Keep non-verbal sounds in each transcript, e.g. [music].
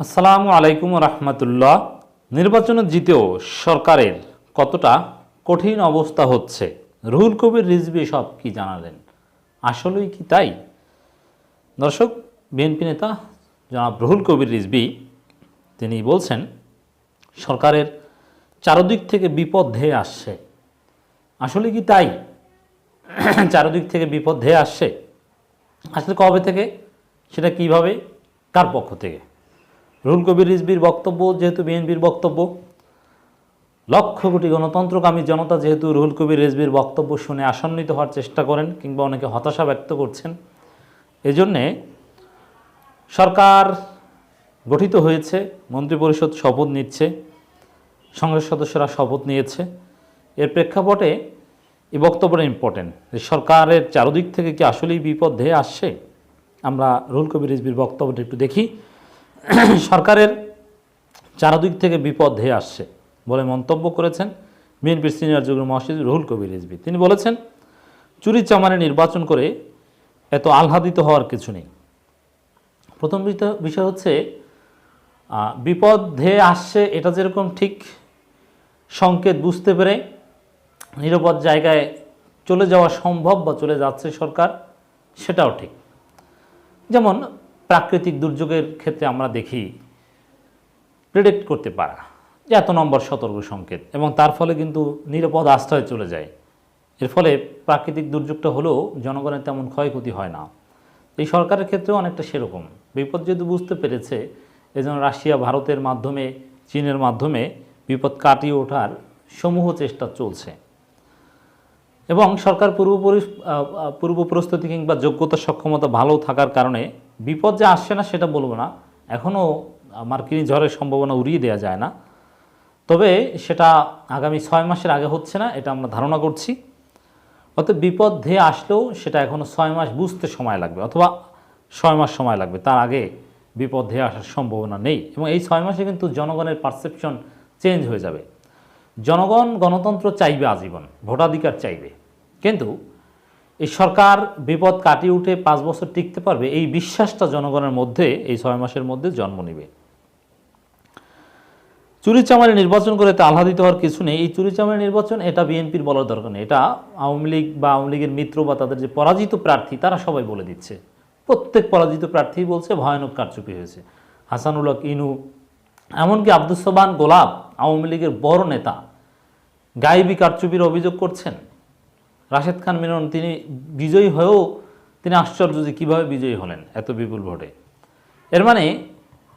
আসসালামু আলাইকুম রহমতুল্লাহ। নির্বাচনে জিতেও সরকারের কতটা কঠিন অবস্থা হচ্ছে? রুহুল কবির রিজবি সব কি জানালেন? আসলেই কি তাই? দর্শক, বিএনপি নেতা জনাব রুহুল কবির রিজবি তিনি বলছেন, সরকারের চারদিক থেকে বিপদ ধেয়ে আসছে। আসলে কি তাই? চারদিক থেকে বিপদ ধেয়ে আসছে? আসলে কবে থেকে? সেটা কীভাবে? কার পক্ষ থেকে? রুহুল কবির রিজবির বক্তব্য যেহেতু বিএনপির বক্তব্য, লক্ষ কোটি গণতন্ত্রকামী জনতা যেহেতু রুহুল কবির রিজবির বক্তব্য শুনে আসন্নিত হওয়ার চেষ্টা করেন কিংবা অনেকে হতাশা ব্যক্ত করছেন, এজন্যে সরকার গঠিত হয়েছে, মন্ত্রিপরিষদ শপথ নিচ্ছে, সংসদ সদস্যরা শপথ নিয়েছে। এর প্রেক্ষাপটে এই বক্তব্যটা ইম্পর্টেন্ট যে সরকারের চারদিক থেকে কি আসলেই বিপদ ধেয়ে আসছে? আমরা রুহুল কবির রিজবির বক্তব্যটা একটু দেখি। [coughs] সরকারের চারদিক থেকে বিপদ ধেয়ে আসছে বলে মন্তব্য করেছেন বিএনপির সিনিয়র যুগ্ম মহাসচিব রুহুল কবির রিজবি তিনি বলেছেন, চুরি চামারে নির্বাচন করে এত আহ্লাদিত হওয়ার কিছু নেই। প্রথম বিষয় হচ্ছে বিপদ ধেয়ে আসছে এটা যেরকম ঠিক সংকেত বুঝতে পেরে নিরাপদ জায়গায় চলে যাওয়া সম্ভব বা চলে যাচ্ছে সরকার, সেটাও ঠিক। যেমন প্রাকৃতিক দুর্যোগের ক্ষেত্রে আমরা দেখি প্রেডিক্ট করতে পারা যে এত নম্বর সতর্ক সংকেত এবং তার ফলে কিন্তু নিরাপদ আশ্রয় চলে যায়। এর ফলে প্রাকৃতিক দুর্যোগটা হলেও জনগণের তেমন ক্ষয়ক্ষতি হয় না। এই সরকারের ক্ষেত্রেও অনেকটা সেরকম। বিপদ যেহেতু বুঝতে পেরেছে, এজন্য রাশিয়া, ভারতের মাধ্যমে, চীনের মাধ্যমে বিপদ কাটিয়ে ওঠার সমূহ চেষ্টা চলছে। এবং সরকার পূর্ব পূর্ব প্রস্তুতি কিংবা যোগ্যতা, সক্ষমতা ভালো থাকার কারণে বিপদ যে আসছে না সেটা বলব না। এখনও মার্কিনী ঝড়ের সম্ভাবনা উড়িয়ে দেওয়া যায় না। তবে সেটা আগামী ছয় মাসের আগে হচ্ছে না, এটা আমরা ধারণা করছি। অতএব বিপদ ধেয়ে আসলেও সেটা এখনও ছয় মাস বুঝতে সময় লাগবে, অথবা ছয় মাস সময় লাগবে। তার আগে বিপদ ধেয়ে আসার সম্ভাবনা নেই। এবং এই ছয় মাসে কিন্তু জনগণের পারসেপশন চেঞ্জ হয়ে যাবে। জনগণ গণতন্ত্র চাইবে আজীবন, ভোটাধিকার চাইবে। কিন্তু এই সরকার বিপদ কাটিয়ে উঠে পাঁচ বছর টিকতে পারবে, এই বিশ্বাসটা জনগণের মধ্যে এই ছয় মাসের মধ্যে জন্ম নেবে। চুরিচামারি নির্বাচন করে তা আহ্লাদিত হওয়ার কিছু নেই। এই চুরিচামারি নির্বাচন এটা বিএনপির বলার দরকার নেই। এটা আওয়ামী লীগ বা আওয়ামী লীগের মিত্র বা তাদের যে পরাজিত প্রার্থী, তারা সবাই বলে দিচ্ছে। প্রত্যেক পরাজিত প্রার্থী বলছে, ভয়ানক কারচুপি হয়েছে। হাসানুল হক, ইনু, এমনকি আব্দুল সোবান গোলাপ, আওয়ামী লীগের বড় নেতা, গায়েবী কারচুপির অভিযোগ করছেন। রাশেদ খান মিনন তিনি বিজয়ী হয়েও তিনি আশ্চর্য যে কীভাবে বিজয়ী হলেন এত বিপুল ভোটে। এর মানে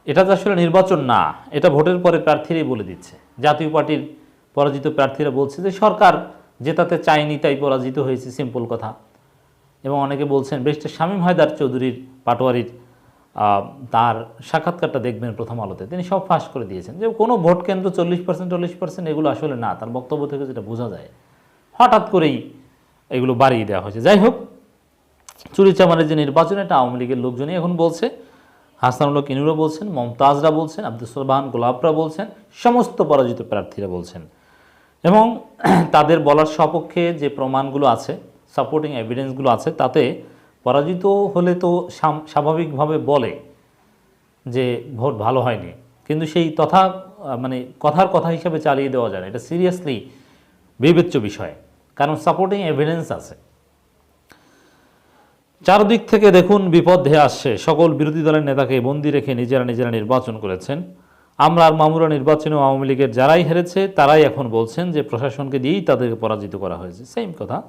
এটা তো আসলে নির্বাচন না, এটা ভোটের পরে প্রার্থীরাই বলে দিচ্ছে। জাতীয় পার্টির পরাজিত প্রার্থীরা বলছে যে সরকার জেতাতে চায়নি, তাই পরাজিত হয়েছে সিম্পল কথা। এবং অনেকে বলছেন বেশটা শামীম হায়দার চৌধুরীর পাটোয়ারির তার সাক্ষাৎকারটা দেখবেন প্রথম আলোতে। তিনি সব ফাঁস করে দিয়েছেন যে কোনো ভোট কেন্দ্র চল্লিশ পার্সেন্ট চল্লিশ পার্সেন্ট এগুলো আসলে না, তার বক্তব্য থেকে যেটা বোঝা যায়। হঠাৎ করেই এগুলো বাড়িয়ে দেওয়া হয়েছে। যাই হোক চুরিচামারের যে নির্বাচন, এটা আওয়ামী লীগের লোকজনই এখন বলছে। হাসানুল্লাহ কিনুরা বলছেন, মমতাজরা বলছেন, আব্দুল সোলবাহান গোলাপরা বলছেন, সমস্ত পরাজিত প্রার্থীরা বলছেন। এবং [clears throat] তাদের বলার সপক্ষে যে প্রমাণগুলো আছে সাপোর্টিং এভিডেন্সগুলো আছে, তাতে পরাজিত হলে তো স্বাভাবিকভাবে বলে যে ভোট ভালো হয়নি। কিন্তু সেই তথা মানে কথার কথা হিসাবে চালিয়ে দেওয়া যায় না। এটা সিরিয়াসলি বিবেচ্য বিষয়। কারণ সাপোর্টিং এভিডেন্স আছে। চারদিক থেকে দেখুন বিপদ ধেয়ে আসছে। সকল বিরোধী দলের নেতাকে বন্দি রেখে নিজেরা নিজেরা নির্বাচন করেছেন। আমরা আর মামুরা নির্বাচনে আওয়ামী লীগের যারাই হেরেছে, তারাই এখন বলছেন যে প্রশাসনকে দিয়েই তাদেরকে পরাজিত করা হয়েছে। সেম কথা।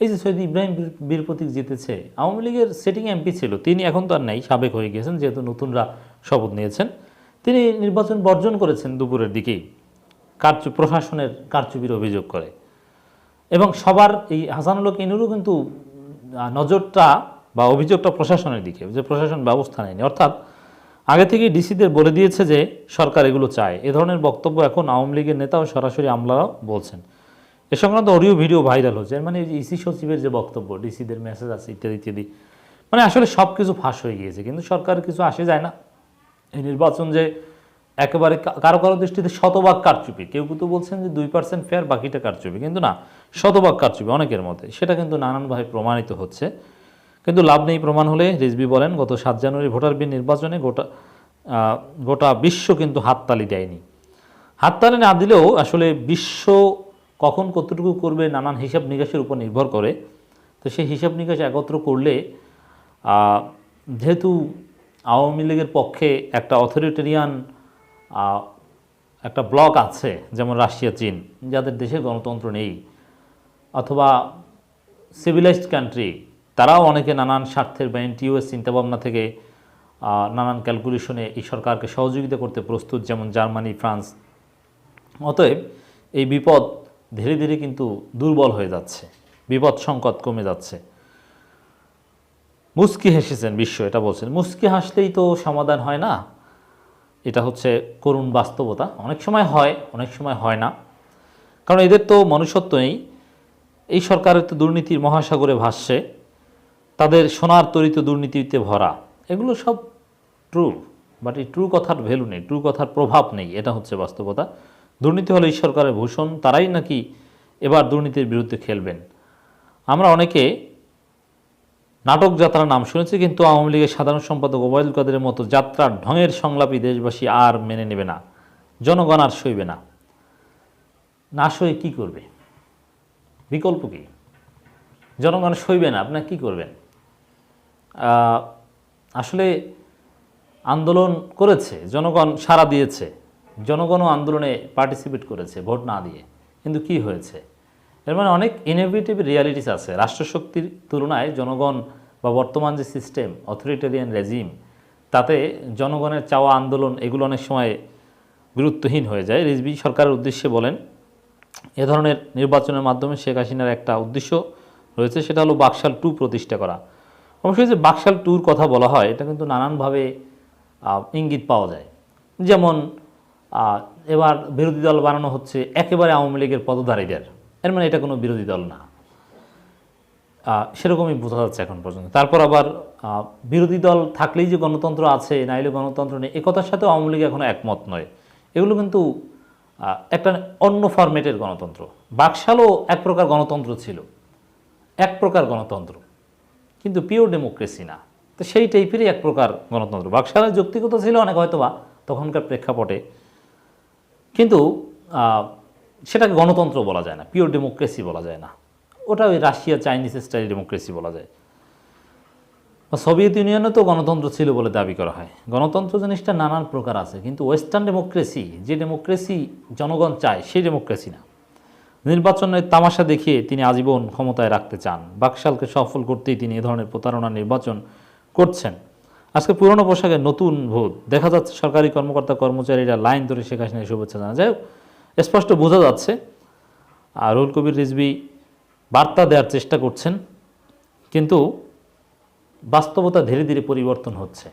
এই যে সৈয়দ ইব্রাহিম বীর- প্রতীক জিতেছে, আওয়ামী লীগের সেটিং এমপি ছিল। তিনি এখন তো আর নেই, সাবেক হয়ে গিয়েছেন, যেহেতু নতুনরা শপথ নিয়েছেন। তিনি নির্বাচন বর্জন করেছেন দুপুরের দিকেই। কারচু প্রশাসনের কারচুপির অভিযোগ করে। এবং সবার এই হাসানুল হক ইনুরও কিন্তু নজরটা বা অভিযোগটা প্রশাসনের দিকে, যে প্রশাসন ব্যবস্থা নেয়নি। অর্থাৎ আগে থেকে ডিসিদের বলে দিয়েছে যে সরকার এগুলো চায়। এ ধরনের বক্তব্য এখন আওয়ামী লীগের নেতা ও সরাসরি আমলারাও বলছেন। এ সংক্রান্ত অডিও ভিডিও ভাইরাল হচ্ছে। মানে এই যে ইসি সচিবের যে বক্তব্য, ডিসিদের মেসেজ আছে, ইত্যাদি ইত্যাদি মানে আসলে সব কিছু ফাঁস হয়ে গিয়েছে। কিন্তু সরকার কিছু আসে যায় না। এই নির্বাচন যে একেবারে কারও কারও দৃষ্টিতে শতভাগ কারচুপি। কেউ কিন্তু বলছেন যে দুই পার্সেন্ট ফেয়ার বাকিটা কারচুপি। কিন্তু না, শতভাগ কারচুপি অনেকের মতে। সেটা কিন্তু নানানভাবে প্রমাণিত হচ্ছে। কিন্তু লাভ নেই প্রমাণ হলে রিজবি বলেন, গত সাত জানুয়ারি ভোটার বিল নির্বাচনে গোটা গোটা বিশ্ব কিন্তু হাততালি দেয়নি। হাততালি না দিলেও আসলে বিশ্ব কখন কতটুকু করবে, নানান হিসাব নিকাশের উপর নির্ভর করে। তো সেই হিসাব নিকাশ একত্র করলে যেহেতু আওয়ামী লীগের পক্ষে একটা অথরিটেরিয়ান একটা ব্লক আছে, যেমন রাশিয়া, চীন, যাদের দেশে গণতন্ত্র নেই, অথবা সিভিলাইজড কান্ট্রি তারাও অনেকে নানান স্বার্থের বা এনটিওএস চিন্তাভাবনা থেকে নানান ক্যালকুলেশনে এই সরকারকে সহযোগিতা করতে প্রস্তুত, যেমন জার্মানি, ফ্রান্স। অতএব এই বিপদ ধীরে ধীরে কিন্তু দুর্বল হয়ে যাচ্ছে, বিপদ সংকট কমে যাচ্ছে। মুস্কি হেসেছেন বিশ্ব, এটা বলছেন। মুস্কি হাসলেই তো সমাধান হয় না। এটা হচ্ছে করুণ বাস্তবতা। অনেক সময় হয়, অনেক সময় হয় না। কারণ এদের তো মনুষ্যত্ব নেই। এই সরকারের তো দুর্নীতির মহাসাগরে ভাসছে। তাদের সোনার তরিত দুর্নীতিতে ভরা। এগুলো সব ট্রু বাট এই ট্রু কথার ভ্যালু নেই ট্রু কথার প্রভাব নেই। এটা হচ্ছে বাস্তবতা। দুর্নীতি হলে এই সরকারের ভূষণ, তারাই নাকি এবার দুর্নীতির বিরুদ্ধে খেলবেন। আমরা অনেকে নাটক যাত্রার নাম শুনেছি, কিন্তু আওয়ামী লীগের সাধারণ সম্পাদক ওবায়দুল কাদেরের মতো যাত্রার ঢঙের সংলাপী দেশবাসী আর মেনে নেবে না, জনগণ আর সইবে না। না সয়ে কী করবে? বিকল্প কী? জনগণ সইবে না, আপনার কী করবেন? আসলে আন্দোলন করেছে, জনগণ সাড়া দিয়েছে, জনগণও আন্দোলনে পার্টিসিপেট করেছে, ভোট না দিয়ে। কিন্তু কি হয়েছে? এর মানে অনেক ইনোভেটিভ রিয়ালিটিস আছে। রাষ্ট্রশক্তির তুলনায় জনগণ বা বর্তমান যে সিস্টেম অথরিটেরিয়ান রেজিম তাতে জনগণের চাওয়া আন্দোলন এগুলো অনেক সময় গুরুত্বহীন হয়ে যায়। রিজবি সরকারের উদ্দেশ্যে বলেন, এ ধরনের নির্বাচনের মাধ্যমে শেখ হাসিনার একটা উদ্দেশ্য রয়েছে, সেটা হলো বাকশাল টু প্রতিষ্ঠা করা। অবশ্যই যে বাকশাল টুর কথা বলা হয়, এটা কিন্তু নানানভাবে ইঙ্গিত পাওয়া যায়। যেমন এবার বিরোধী দল বানানো হচ্ছে একেবারে আওয়ামী লীগের পদধারীদের। এর মানে এটা কোনো বিরোধী দল না। সেরকমই বোঝা যাচ্ছে এখন পর্যন্ত। তারপর আবার বিরোধী দল থাকলেই যে গণতন্ত্র আছে, নাইলে গণতন্ত্র নেই এ কথার সাথে আওয়ামী লীগ এখনও একমত নয়। এগুলো কিন্তু একটা অন্য ফরম্যাটের গণতন্ত্র। বাকশালও এক প্রকার গণতন্ত্র ছিল। এক প্রকার গণতন্ত্র। কিন্তু পিওর ডেমোক্রেসি না। তো সেই টাইপেরই এক প্রকার গণতন্ত্র। বাকশালের যৌক্তিকতা ছিল অনেক হয়তোবা তখনকার প্রেক্ষাপটে। কিন্তু সেটাকে গণতন্ত্র বলা যায় না পিওর ডেমোক্রেসি বলা যায় না। ওটা ওই রাশিয়া চাইনিজ স্টাইল ডেমোক্রেসি বলা যায়। সোভিয়েত ইউনিয়নে তো গণতন্ত্র ছিল বলে দাবি করা হয়। গণতন্ত্র জিনিসটা নানান প্রকার আছে কিন্তু ওয়েস্টার্ন ডেমোক্রেসি যে ডেমোক্রেসি জনগণ চায় সেই ডেমোক্রেসি না। নির্বাচনের তামাশা দেখিয়ে তিনি আজীবন ক্ষমতায় রাখতে চান। বাকশালকে সফল করতেই তিনি এ ধরনের প্রতারণা নির্বাচন করছেন। আজকে পুরনো পোশাকে নতুন ভোট দেখা যাচ্ছে সরকারি কর্মকর্তা কর্মচারীরা লাইন ধরে শেখ হাসিনার শুভেচ্ছা জানা হোক, স্পষ্ট বোঝা যাচ্ছে। আর রুল কবির রিজবি বার্তা দেওয়ার চেষ্টা করছেন, কিন্তু বাস্তবতা ধীরে ধীরে পরিবর্তন হচ্ছে।